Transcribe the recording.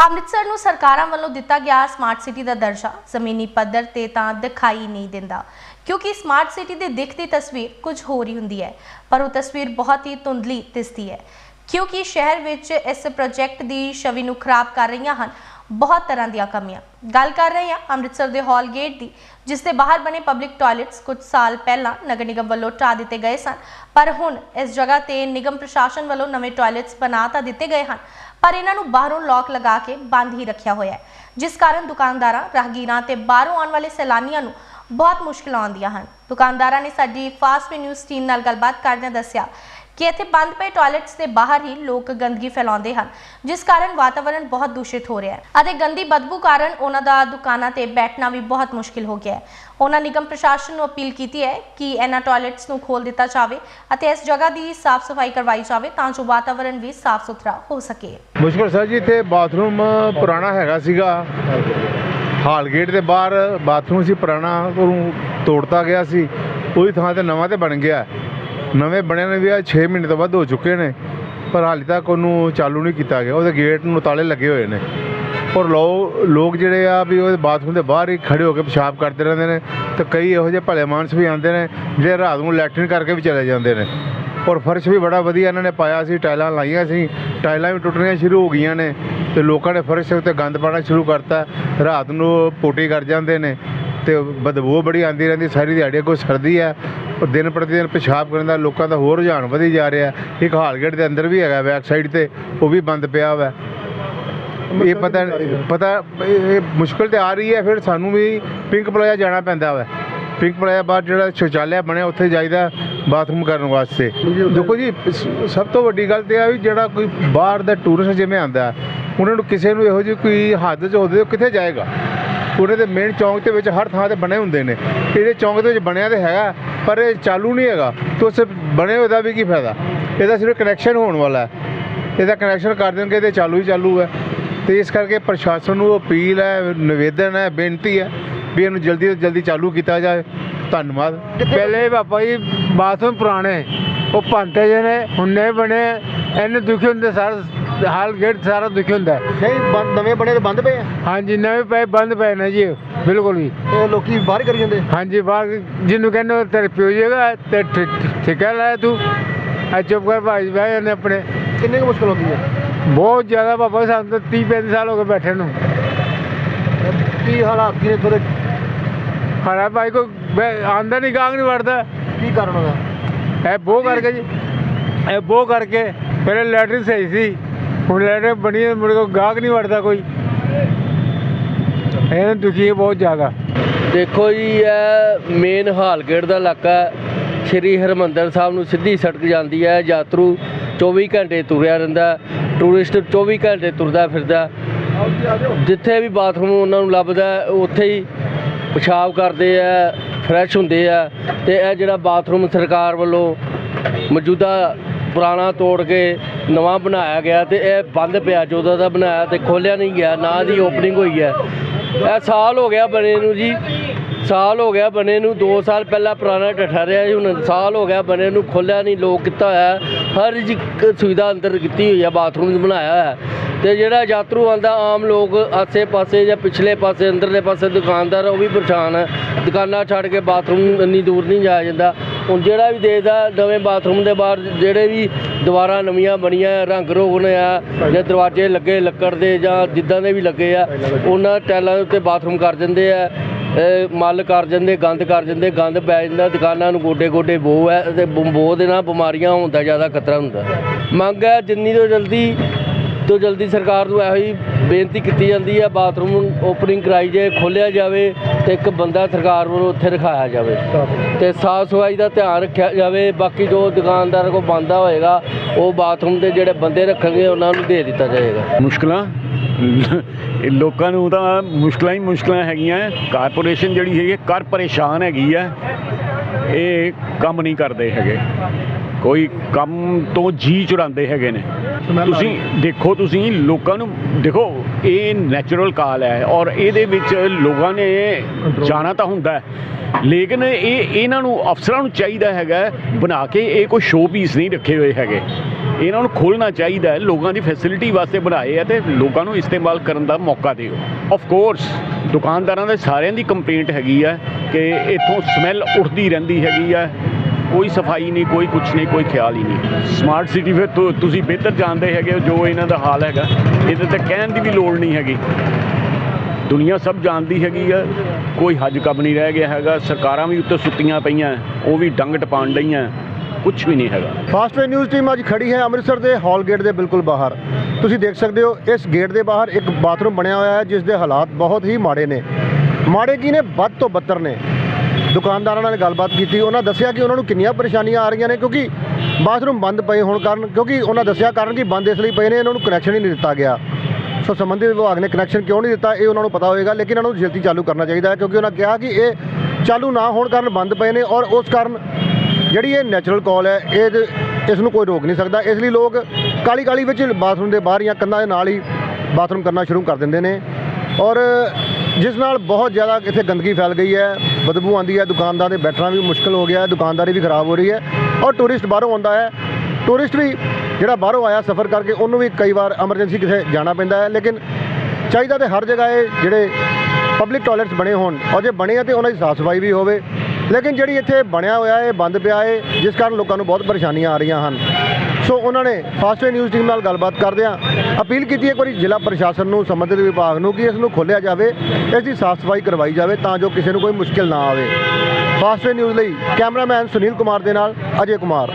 ਅੰਮ੍ਰਿਤਸਰ ਨੂੰ ਸਰਕਾਰਾਂ ਵੱਲੋਂ ਦਿੱਤਾ ਗਿਆ ਸਮਾਰਟ ਸਿਟੀ ਦਾ ਦਰਜਾ। ਜ਼ਮੀਨੀ ਪੱਧਰ ਤੇ ਤਾਂ ਦਿਖਾਈ ਨਹੀਂ ਦਿੰਦਾ। ਕਿਉਂਕਿ ਸਮਾਰਟ ਸਿਟੀ ਦੇ ਦਿੱਖ ਦੀ ਤਸਵੀਰ ਕੁਝ ਹੋਰ ਹੀ ਹੁੰਦੀ ਹੈ। ਪਰ ਉਹ ਤਸਵੀਰ ਬਹੁਤ ਹੀ ਧੁੰਦਲੀ ਦਿਸਦੀ ਹੈ। ਕਿਉਂਕਿ ਸ਼ਹਿਰ ਵਿੱਚ ਇਸ ਪ੍ਰੋਜੈਕਟ ਦੀ ਛਵੀ ਨੂੰ ਖਰਾਬ ਕਰ ਰਹੀਆਂ ਹਨ। ਬਹੁਤ ਤਰ੍ਹਾਂ ਦੀਆਂ ਕਮੀਆਂ। ਗੱਲ ਕਰ ਰਹੇ ਹਾਂ ਅੰਮ੍ਰਿਤਸਰ ਦੇ ਹਾਲ ਗੇਟ ਦੀ, ਜਿਸ ਦੇ ਬਾਹਰ ਬਣੇ ਪਬਲਿਕ ਟਾਇਲਟਸ ਕੁਝ ਸਾਲ ਪਹਿਲਾਂ ਨਗਰ ਨਿਗਮ ਵੱਲੋਂ ਢਾਹ ਦਿੱਤੇ ਗਏ ਸਨ। ਪਰ ਹੁਣ ਇਸ ਜਗ੍ਹਾ ਤੇ ਨਿਗਮ ਪ੍ਰਸ਼ਾਸਨ ਵੱਲੋਂ ਨਵੇਂ ਟਾਇਲਟਸ ਬਣਾ ਤਾਂ ਦਿੱਤੇ ਗਏ ਹਨ, ਪਰ ਇਹਨਾਂ ਨੂੰ ਬਾਹਰੋਂ ਲੋਕ ਲਗਾ ਕੇ ਬੰਦ ਹੀ ਰੱਖਿਆ ਹੋਇਆ ਹੈ। ਜਿਸ ਕਾਰਨ ਦੁਕਾਨਦਾਰਾਂ, ਰਾਹਗੀਰਾਂ ਤੇ ਬਾਹਰੋਂ ਆਉਣ ਵਾਲੇ ਸੈਲਾਨੀਆਂ ਨੂੰ ਬਹੁਤ ਮੁਸ਼ਕਲਾਂ ਆਉਂਦੀਆਂ ਹਨ। ਦੁਕਾਨਦਾਰਾਂ ਨੇ ਸਾਡੀ ਫਾਸਟ ਨਿਊਜ਼ ਟੀਮ ਨਾਲ ਗੱਲਬਾਤ ਕਰਦਿਆਂ ਦੱਸਿਆ ਕਿ ਇੱਥੇ ਬੰਦ ਪਏ ਟਾਇਲਟਸ ਦੇ ਬਾਹਰ ਹੀ ਲੋਕ ਗੰਦਗੀ ਫੈਲਾਉਂਦੇ ਹਨ, ਜਿਸ ਕਾਰਨ ਵਾਤਾਵਰਣ ਬਹੁਤ ਦੂਸ਼ਿਤ ਹੋ ਰਿਹਾ ਹੈ। ਅਤੇ ਗੰਦੀ ਬਦਬੂ ਕਾਰਨ ਉਹਨਾਂ ਦਾ ਦੁਕਾਨਾਂ ਤੇ ਬੈਠਣਾ ਵੀ ਬਹੁਤ ਮੁਸ਼ਕਿਲ ਹੋ ਗਿਆ ਹੈ। ਉਹਨਾਂ ਨਿਗਮ ਪ੍ਰਸ਼ਾਸਨ ਨੂੰ ਅਪੀਲ ਕੀਤੀ ਹੈ ਕਿ ਇਹਨਾਂ ਟਾਇਲਟਸ ਨੂੰ ਖੋਲ ਦਿੱਤਾ ਜਾਵੇ ਅਤੇ ਇਸ ਜਗ੍ਹਾ ਦੀ ਸਾਫ਼ ਸਫ਼ਾਈ ਕਰਵਾਈ ਜਾਵੇ ਤਾਂ ਜੋ ਵਾਤਾਵਰਣ ਵੀ ਸਾਫ਼ ਸੁਥਰਾ ਹੋ ਸਕੇ। ਮੁਸ਼ਕਲ ਸਰ ਜੀ, ਇੱਥੇ ਬਾਥਰੂਮ ਪੁਰਾਣਾ ਹੈਗਾ ਸੀਗਾ। ਹਾਲ ਗੇਟ ਦੇ ਬਾਹਰ ਬਾਥਰੂਮ ਸੀ, ਪੁਰਾਣਾ, ਉਹਨੂੰ ਤੋੜਤਾ ਗਿਆ ਸੀ। ਉਹਦੀ ਥਾਂ ਤੇ ਨਵਾਂ ਤੇ ਬਣ ਗਿਆ। ਨਵੇਂ ਬਣੇ ਨੇ ਵੀ ਆ 6 ਮਹੀਨੇ ਤੋਂ ਵੱਧ ਹੋ ਚੁੱਕੇ ਨੇ, ਪਰ ਹਾਲੇ ਤੱਕ ਉਹਨੂੰ ਚਾਲੂ ਨਹੀਂ ਕੀਤਾ ਗਿਆ। ਉਹਦੇ ਗੇਟ ਨੂੰ ਤਾਲੇ ਲੱਗੇ ਹੋਏ ਨੇ। ਔਰ ਲੋ, ਲੋਕ ਜਿਹੜੇ ਆ ਵੀ ਉਹਦੇ ਬਾਥਰੂਮ ਦੇ ਬਾਹਰ ਹੀ ਖੜੇ ਹੋ ਕੇ ਪਿਸ਼ਾਬ ਕਰਦੇ ਰਹਿੰਦੇ ਨੇ ਤੇ ਕਈ ਇਹੋ ਜਿਹੇ ਭਲੇ ਮਾਨਸ ਵੀ ਆਉਂਦੇ ਨੇ, ਜਿਹੜੇ ਰਾਤ ਨੂੰ ਲੈਟਰਿਨ ਕਰਕੇ ਵੀ ਚਲੇ ਜਾਂਦੇ ਨੇ। ਔਰ ਫਰਸ਼ ਵੀ ਬੜਾ ਵਧੀਆ ਇਹਨਾਂ ਨੇ ਪਾਇਆ ਸੀ ਟਾਈਲਾਂ ਲਾਈਆਂ ਸੀ ਟਾਈਲਾਂ ਵੀ ਟੁੱਟਣੀਆਂ ਸ਼ੁਰੂ ਹੋ ਗਈਆਂ ਨੇ ਤੇ ਲੋਕਾਂ ਨੇ ਫਰਸ਼ ਉੱਤੇ ਗੰਦ ਪਾਣਾ ਸ਼ੁਰੂ ਕਰਤਾ। ਰਾਤ ਨੂੰ ਪੋਟੀ ਕਰ ਜਾਂਦੇ ਨੇ। ਤੇ ਬਦਬੂ ਬੜੀ ਆਂਦੀ ਰਹਿੰਦੀ, ਸਾਰੀ ਦਿਹਾੜੀ ਕੋਈ ਸਰਦੀ ਹੈ। ਔਰ ਦਿਨ ਪ੍ਰਤੀ ਦਿਨ ਪਿਸ਼ਾਬ ਕਰਨ ਦਾ ਲੋਕਾਂ ਦਾ ਹੋਰ ਰੁਝਾਨ ਵਧੀ ਜਾ ਰਿਹਾ ਇੱਕ ਹਾਲਗੇਟ ਦੇ ਅੰਦਰ ਵੀ ਹੈਗਾ ਬੈਕ ਸਾਈਡ ਤੇ, ਉਹ ਵੀ ਬੰਦ ਪਿਆ ਹੋਇਆ ਇਹ ਪਤਾ ਪਤਾ, ਇਹ ਇਹ ਮੁਸ਼ਕਲ ਤੇ ਆ ਰਹੀ ਹੈ, ਫਿਰ ਸਾਨੂੰ ਵੀ ਪਿੰਕ ਪਲਾਜ਼ਾ ਜਾਣਾ ਪੈਂਦਾ ਵਾ। ਪਿੰਕ ਪਲਾਜ਼ਾ ਬਾਅਦ ਜਿਹੜਾ ਸ਼ੌਚਾਲਿਆ ਬਣਿਆ, ਉੱਥੇ ਜਾਈਦਾ ਬਾਥਰੂਮ ਕਰਨ ਵਾਸਤੇ। ਦੇਖੋ ਜੀ ਸ- ਸਭ ਤੋਂ ਵੱਡੀ ਗੱਲ ਤੇ ਆ ਵੀ ਜਿਹੜਾ ਕੋਈ ਬਾਹਰ ਦਾ ਟੂਰਿਸਟ ਜਿਵੇਂ ਆਂਦਾ ਉਹਨਾਂ ਨੂੰ ਕਿਸੇ ਨੂੰ ਇਹੋ ਜਿਹੀ ਕੋਈ ਹੱਦ ਚ ਹੋਦੇ ਉਹ ਕਿੱਥੇ ਜਾਏਗਾ? ਉਹਨੇ ਤੇ ਮੇਨ ਚੌਂਕ ਦੇ ਵਿੱਚ ਹਰ ਥਾਂ ਤੇ ਬਣੇ ਹੁੰਦੇ ਨੇ। ਇਹਦੇ ਚੌਂਕ ਦੇ ਵਿੱਚ ਬਣਿਆ ਤੇ ਹੈਗਾ ਪਰ ਇਹ ਚਾਲੂ ਨਹੀਂ ਹੈਗਾ। ਤੇ ਉਸ ਬਣੇ ਹੋਏ ਦਾ ਵੀ ਕੀ ਫਾਇਦਾ? ਇਹਦਾ ਸਿਰਫ ਕਨੈਕਸ਼ਨ ਹੋਣ ਵਾਲਾ ਹੈ। ਇਹਦਾ ਕਨੈਕਸ਼ਨ ਕਰ ਦੇਣਗੇ ਤੇ ਚਾਲੂ ਹੀ ਚਾਲੂ ਹੈ। ਤੇ ਇਸ ਕਰਕੇ ਪ੍ਰਸ਼ਾਸਨ ਨੂੰ ਅਪੀਲ ਹੈ ਨਿਵੇਦਨ ਹੈ ਬੇਨਤੀ ਹੈ ਵੀ ਇਹਨੂੰ ਜਲਦੀ ਤੋਂ ਜਲਦੀ ਚਾਲੂ ਕੀਤਾ ਜਾਏ। ਧੰਨਵਾਦ। ਪਹਿਲੇ ਬਾਬਾ ਜੀ ਬਾਥਰੂਮ ਪੁਰਾਣੇ ਉਹ ਭੰਤੇ ਜੇ ਨੇ ਹੁੰਨੇ ਬਣੇ। ਇਹਨੇ ਦੁਖੀ ਹੁੰਦੇ ਸਾਰਾ ਹਾਲ ਗੇਟ ਸਾਰਾ ਦੁਖੀ ਹੁੰਦਾ। ਹੈ। ਨਹੀਂ ਬੰਦ- ਨਵੇਂ ਬਣੇ ਤੇ ਬੰਦ ਪਏ ਆ? ਹਾਂਜੀ ਨਵੇਂ ਪਏ ਬੰਦ ਪਏ ਨੇ ਜੀ ਬਿਲਕੁਲ ਵੀ। ਇਹ ਲੋਕੀ ਬਾਹਰ ਕਰੀ ਜਾਂਦੇ? ਹਾਂਜੀ ਬਾਹਰ ਜਿਹਨੂੰ ਕਹਿੰਦੇ ਉਹ ਤੇਰੇ ਪਿਓ ਜੇਗਾ ਤੇ ਠੀ- ਠੇਕਾ ਲਾਇਆ ਤੂੰ। ਆ ਚੁੱਪ ਕਰ ਭਾਈ ਬਹਿ ਜਾਂਦੇ ਆਪਣੇ। ਕਿੰਨੀ ਕੁ ਮੁਸ਼ਕਲ ਹੁੰਦੀ ਹੈ ਬਹੁਤ ਜ਼ਿਆਦਾ ਬਾਬਾ ਸਾਨੂੰ ਤਾਂ 30 35 ਸਾਲ ਹੋ ਗਏ ਬੈਠੇ ਨੂੰ। ਕੀ ਹਾਲਾਤ ਕੀ ਨੇ ਥੋੜੇ ਹਰਾ ਭਾਈ ਕੋ ਆਂਦਾ ਨਹੀਂ ਗਾਂਗ ਨਹੀਂ ਵੜਦਾ। ਕੀ ਕਾਰਨ ਉਹਦਾ? ਇਹ ਬੋ ਕਰਕੇ ਜੀ। ਇਹ ਬੋ ਕਰਕੇ ਪਹਿਲੇ ਲੈਟਰ ਸਹੀ ਸੀ। ਹੁਣ ਲੈਟਰ ਬਣੀ ਹੈ, ਮੁੜ ਕੇ ਗਾਹਕ ਨਹੀਂ ਵੜਦਾ ਕੋਈ। ਇਹ ਦੁਖੀ ਹੈ ਬਹੁਤ ਜ਼ਿਆਦਾ। ਦੇਖੋ ਜੀ ਇਹ ਮੇਨ ਹਾਲਗੇਟ ਦਾ ਇਲਾਕਾ ਹੈ। ਸ਼੍ਰੀ ਹਰਮੰਦਰ ਸਾਹਿਬ ਨੂੰ ਸਿੱਧੀ ਸੜਕ ਜਾਂਦੀ ਹੈ ਯਾਤਰੂ 24 ਘੰਟੇ ਤੁਰਿਆ ਰਹਿੰਦਾ ਟੂਰਿਸਟ 24 ਘੰਟੇ ਤੁਰਦਾ ਫਿਰਦਾ ਜਿੱਥੇ ਵੀ ਬਾਥਰੂਮ ਉਹਨਾਂ ਨੂੰ ਲੱਭਦਾ ਹੈ, ਉੱਥੇ ਹੀ ਪਿਸ਼ਾਬ ਕਰਦੇ ਆ ਫਰੈਸ਼ ਹੁੰਦੇ ਆ। ਤੇ ਇਹ ਜਿਹੜਾ ਬਾਥਰੂਮ ਸਰਕਾਰ ਵੱਲੋਂ ਮੌਜੂਦਾ ਪੁਰਾਣਾ ਤੋੜ ਕੇ ਨਵਾਂ ਬਣਾਇਆ ਗਿਆ ਤੇ ਇਹ ਬੰਦ ਪਿਆ, ਜਦੋਂ ਦਾ ਬਣਾਇਆ ਤੇ ਖੋਲਿਆ ਨਹੀਂ ਗਿਆ, ਨਾ ਦੀ ਓਪਨਿੰਗ ਹੋਈ ਹੈ। ਇਹ ਸਾਲ ਹੋ ਗਿਆ ਬਣੇ ਨੂੰ ਜੀ। ਸਾਲ ਹੋ ਗਿਆ ਬਣੇ ਨੂੰ 2 ਸਾਲ ਪਹਿਲਾਂ ਪੁਰਾਣਾ ਠੱਠਾ ਰਿਹਾ ਜੀ ਹੁਣ ਸਾਲ ਹੋ ਗਿਆ ਬਣੇ ਨੂੰ ਖੋਲਿਆ ਨਹੀਂ, ਲੋਕ ਕੀਤਾ ਹੋਇਆ ਹਰ ਜੀ ਕ- ਸੁਵਿਧਾ ਅੰਦਰ ਕੀਤੀ ਹੋਈ ਹੈ ਬਾਥਰੂਮ ਬਣਾਇਆ ਹੋਇਆ ਹੈ। ਤੇ ਜਿਹੜਾ ਯਾਤਰੂ ਆਂਦਾ ਆਮ ਲੋਕ ਆਸੇ ਪਾਸੇ ਜਾਂ ਪਿਛਲੇ ਪਾਸੇ, ਅੰਦਰਲੇ ਪਾਸੇ ਦੁਕਾਨਦਾਰ ਉਹ ਵੀ ਪਰੇਸ਼ਾਨ ਹੈ। ਦੁਕਾਨਾਂ ਛੱਡ ਕੇ ਬਾਥਰੂਮ ਇੰਨੀ ਦੂਰ ਨਹੀਂ ਜਾਇਆ ਜਾਂਦਾ। ਹੁਣ ਜਿਹੜਾ ਵੀ ਦੇਖਦਾ ਨਵੇਂ ਬਾਥਰੂਮ ਦੇ ਬਾਹਰ, ਜਿਹੜੇ ਵੀ ਦੁਬਾਰਾ ਨਵੀਆਂ ਬਣੀਆਂ, ਰੰਗ ਰੋਗਨ ਆ, ਜਾਂ ਦਰਵਾਜ਼ੇ ਲੱਗੇ ਲੱਕੜ ਦੇ ਜਾਂ ਜਿੱਦਾਂ ਦੇ ਵੀ ਲੱਗੇ ਆ, ਉਹਨਾਂ ਟੈਲਾਂ ਦੇ ਉੱਤੇ ਬਾਥਰੂਮ ਕਰ ਦਿੰਦੇ ਆ ਇਹ ਮੱਲ ਕਰ ਜਾਂਦੇ ਗੰਦ ਕਰ ਜਾਂਦੇ ਗੰਦ ਪੈ ਜਾਂਦਾ, ਦੁਕਾਨਾਂ ਨੂੰ ਗੋਡੇ ਗੋਡੇ ਬੋ ਹੈ ਤੇ ਬ- ਬੋ ਦੇ ਨਾਲ ਬਿਮਾਰੀਆਂ ਹੋਣ ਦਾ ਜ਼ਿਆਦਾ ਖਤਰਾ ਹੁੰਦਾ। ਮੰਗ ਹੈ ਜਿੰਨੀ ਤੋਂ ਜਲਦੀ ਤੋਂ ਜਲਦੀ ਸਰਕਾਰ ਨੂੰ ਇਹੋ ਹੀ ਬੇਨਤੀ ਕੀਤੀ ਜਾਂਦੀ ਹੈ, ਬਾਥਰੂਮ ਓਪਨਿੰਗ ਕਰਾਈ ਜਾਏ, ਖੋਲ੍ਹਿਆ ਜਾਵੇ ਤੇ ਇੱਕ ਬੰਦਾ ਸਰਕਾਰ ਵੱਲੋਂ ਉੱਥੇ ਰਖਾਇਆ ਜਾਵੇ। ਤੇ ਸਾਫ਼ ਸਫ਼ਾਈ ਦਾ ਧਿਆਨ ਰੱਖਿਆ ਜਾਵੇ, ਬਾਕੀ ਜੋ ਦੁਕਾਨਦਾਰ ਕੋਲ ਬੰਦਾ ਹੋਏਗਾ, ਉਹ ਬਾਥਰੂਮ ਦੇ ਜਿਹੜੇ ਬੰਦੇ ਰੱਖਣਗੇ, ਉਹਨਾਂ ਨੂੰ ਦੇ ਦਿੱਤਾ ਜਾਏਗਾ। ਮੁਸ਼ਕਲਾਂ? ਇਹ ਲੋਕਾਂ ਨੂੰ ਤਾਂ ਮੁਸ਼ਕਲਾਂ ਹੀ ਮੁਸ਼ਕਲਾਂ ਹੈਗੀਆਂ। ਕਾਰਪੋਰੇਸ਼ਨ ਜਿਹੜੀ ਹੈਗੀ ਕਰ ਪਰੇਸ਼ਾਨ ਹੈਗੀ ਹੈ ਇਹ ਕੰਮ ਨਹੀਂ ਕਰਦੇ ਹੈਗੇ। ਕੋਈ ਕੰਮ ਤੋਂ ਜੀ ਚੁਰਾਉਂਦੇ ਹੈਗੇ ਨੇ। ਤੁਸੀਂ ਦੇਖੋ ਤੁਸੀਂ ਲੋਕਾਂ ਨੂੰ ਦੇਖੋ ਇਹ ਨੈਚੁਰਲ ਕਾਲ ਹੈ ਔਰ ਇਹਦੇ ਵਿੱਚ ਲੋਕਾਂ ਨੇ ਜਾਣਾ ਤਾਂ ਹੁੰਦਾ ਹੈ। ਲੇਕਿਨ ਇਹ ਇਹਨਾਂ ਨੂੰ ਅਫਸਰਾਂ ਨੂੰ ਚਾਹੀਦਾ ਹੈਗਾ ਬਣਾ ਕੇ ਇਹ ਕੋਈ ਸ਼ੋਅ ਪੀਸ ਨਹੀਂ ਰੱਖੇ ਹੋਏ ਹੈਗੇ। ਇਹਨਾਂ ਨੂੰ ਖੋਲ੍ਹਣਾ ਚਾਹੀਦਾ ਹੈ ਲੋਕਾਂ ਦੀ ਫੈਸਿਲਿਟੀ ਵਾਸਤੇ ਬਣਾਏ ਆ ਤੇ ਲੋਕਾਂ ਨੂੰ ਇਸਤੇਮਾਲ ਕਰਨ ਦਾ ਮੌਕਾ ਦਿਓ। ਆਫ ਕੋਰਸ ਦੁਕਾਨਦਾਰਾਂ ਦੇ ਸਾਰਿਆਂ ਦੀ ਕੰਪਲੇਂਟ ਹੈਗੀ ਹੈ ਕਿ ਇੱਥੋਂ ਸਮੈਲ ਉੱਠਦੀ ਰਹਿੰਦੀ ਹੈਗੀ ਹੈ। ਕੋਈ ਸਫ਼ਾਈ ਨਹੀਂ, ਕੋਈ ਕੁਛ ਨਹੀਂ, ਕੋਈ ਖਿਆਲ ਹੀ ਨਹੀਂ। ਸਮਾਰਟ ਸਿਟੀ ਫਿਰ ਤੁਸੀਂ ਬਿਹਤਰ ਜਾਣਦੇ ਹੈਗੇ ਜੋ ਇਹਨਾਂ ਦਾ ਹਾਲ ਹੈਗਾ। ਇਹਦੇ ਤੇ ਕਹਿਣ ਦੀ ਵੀ ਲੋੜ ਨਹੀਂ ਹੈਗੀ। ਦੁਨੀਆ ਸਭ ਜਾਣਦੀ ਹੈਗੀ ਆ। ਕੋਈ ਹੱਜ ਕੱਬ ਨਹੀਂ ਰਹਿ ਗਿਆ ਹੈਗਾ। ਸਰਕਾਰਾਂ ਵੀ ਉੱਤੇ ਸੁੱਤੀਆਂ ਪਈਆਂ। ਉਹ ਵੀ ਡੰਗ ਟਪਾਣ ਲਈਆਂ ਕੁਝ ਵੀ ਨਹੀਂ ਹੈਗਾ। ਫਾਸਟ ਨਿਊਜ਼ ਟੀਮ ਅੱਜ ਖੜੀ ਹੈ ਅੰਮ੍ਰਿਤਸਰ ਦੇ ਹਾਲ ਗੇਟ ਦੇ ਬਿਲਕੁਲ ਬਾਹਰ। ਤੁਸੀਂ ਦੇਖ ਸਕਦੇ ਹੋ, ਇਸ ਗੇਟ ਦੇ ਬਾਹਰ ਇੱਕ ਬਾਥਰੂਮ ਬਣਿਆ ਹੋਇਆ ਹੈ, ਜਿਸ ਦੇ ਹਾਲਾਤ ਬਹੁਤ ਹੀ ਮਾੜੇ ਨੇ। ਮਾੜੇ ਕੀ ਨੇ? ਵੱਧ ਤੋਂ ਬੱਤਰ ਨੇ। ਦੁਕਾਨਦਾਰਾਂ ਨਾਲ ਗੱਲਬਾਤ ਕੀਤੀ, ਉਹਨਾਂ ਦੱਸਿਆ ਕਿ ਉਹਨਾਂ ਨੂੰ ਕਿੰਨੀਆਂ ਪਰੇਸ਼ਾਨੀਆਂ ਆ ਰਹੀਆਂ ਨੇ, ਕਿਉਂਕਿ ਬਾਥਰੂਮ ਬੰਦ ਪਏ ਹੋਣ ਕਾਰਨ, ਕਿਉਂਕਿ ਉਹਨਾਂ ਦੱਸਿਆ ਕਾਰਨ ਕਿ ਬੰਦ ਇਸ ਲਈ ਪਏ ਨੇ, ਇਹਨਾਂ ਨੂੰ ਕਨੈਕਸ਼ਨ ਹੀ ਨਹੀਂ ਦਿੱਤਾ ਗਿਆ। ਸੋ ਸੰਬੰਧਿਤ ਵਿਭਾਗ ਨੇ ਕਨੈਕਸ਼ਨ ਕਿਉਂ ਨਹੀਂ ਦਿੱਤਾ, ਇਹ ਉਹਨਾਂ ਨੂੰ ਪਤਾ ਹੋਏਗਾ, ਲੇਕਿਨ ਇਹਨਾਂ ਨੂੰ ਜਲਦੀ ਚਾਲੂ ਕਰਨਾ ਚਾਹੀਦਾ ਹੈ, ਕਿਉਂਕਿ ਉਹਨਾਂ ਕਿਹਾ ਕਿ ਇਹ ਚਾਲੂ ਨਾ ਹੋਣ ਕਾਰਨ ਬੰਦ ਪਏ ਨੇ ਔਰ ਉਸ ਕਾਰਨ ਜਿਹੜੀ ਇਹ ਨੈਚੁਰਲ ਕਾਲ ਹੈ, ਇਹ ਇਸ ਨੂੰ ਕੋਈ ਰੋਕ ਨਹੀਂ ਸਕਦਾ। ਇਸ ਲਈ ਲੋਕ ਕਾਲੀ ਕਾਲੀ ਵਿੱਚ ਬਾਥਰੂਮ ਦੇ ਬਾਹਰ ਜਾਂ ਕੰਧਾਂ ਦੇ ਨਾਲ ਹੀ ਬਾਥਰੂਮ ਕਰਨਾ ਸ਼ੁਰੂ ਕਰ ਦਿੰਦੇ ਨੇ। ਔਰ ਜਿਸ ਨਾਲ ਬਹੁਤ ਜ਼ਿਆਦਾ ਇੱਥੇ ਗੰਦਗੀ ਫੈਲ ਗਈ ਹੈ, ਬਦਬੂ ਆਉਂਦੀ ਹੈ, ਦੁਕਾਨਦਾਰ ਦੇ ਬੈਠਣਾ ਵੀ ਮੁਸ਼ਕਲ ਹੋ ਗਿਆ ਹੈ, ਦੁਕਾਨਦਾਰੀ ਵੀ ਖਰਾਬ ਹੋ ਰਹੀ ਹੈ ਔਰ ਟੂਰਿਸਟ ਬਾਹਰੋਂ ਆਉਂਦਾ ਹੈ। ਟੂਰਿਸਟ ਵੀ ਜਿਹੜਾ ਬਾਹਰੋਂ ਆਇਆ ਸਫ਼ਰ ਕਰਕੇ ਉਹਨੂੰ ਵੀ ਕਈ ਵਾਰ ਐਮਰਜੈਂਸੀ ਕਿਤੇ ਜਾਣਾ ਪੈਂਦਾ ਹੈ, ਲੇਕਿਨ ਚਾਹੀਦਾ ਤੇ ਹਰ ਜਗ੍ਹਾ ਇਹ ਜਿਹੜੇ ਪਬਲਿਕ ਟਾਇਲਟਸ ਬਣੇ ਹੋਣ ਔਰ ਜੇ ਬਣੇ ਆ ਤੇ ਉਹਨਾਂ ਦੀ ਸਾਫ਼ ਸਫ਼ਾਈ ਵੀ ਹੋਵੇ। ਲੇਕਿਨ ਜਿਹੜੀ ਇੱਥੇ ਬਣਿਆ ਹੋਇਆ ਹੈ, ਬੰਦ ਪਿਆ ਹੈ, ਜਿਸ ਕਾਰਨ ਲੋਕਾਂ ਨੂੰ ਬਹੁਤ ਪਰੇਸ਼ਾਨੀਆਂ ਆ ਰਹੀਆਂ ਹਨ। ਸੋ ਉਹਨਾਂ ਨੇ ਫਾਸਟਵੇ ਨਿਊਜ਼ ਟੀਮ ਨਾਲ ਗੱਲਬਾਤ ਕਰਦਿਆਂ ਅਪੀਲ ਕੀਤੀ ਇੱਕ ਵਾਰੀ ਜ਼ਿਲ੍ਹਾ ਪ੍ਰਸ਼ਾਸਨ ਨੂੰ, ਸੰਬੰਧਿਤ ਵਿਭਾਗ ਨੂੰ ਕਿ ਇਸ ਨੂੰ ਖੋਲ੍ਹਿਆ ਜਾਵੇ, ਇਸ ਦੀ ਸਾਫ਼ ਸਫ਼ਾਈ ਕਰਵਾਈ ਜਾਵੇ ਤਾਂ ਜੋ ਕਿਸੇ ਨੂੰ ਕੋਈ ਮੁਸ਼ਕਿਲ ਨਾ ਆਵੇ। ਫਾਸਟਵੇ ਨਿਊਜ਼ ਲਈ ਕੈਮਰਾਮੈਨ ਸੁਨੀਲ ਕੁਮਾਰ ਦੇ ਨਾਲ ਅਜੇ ਕੁਮਾਰ।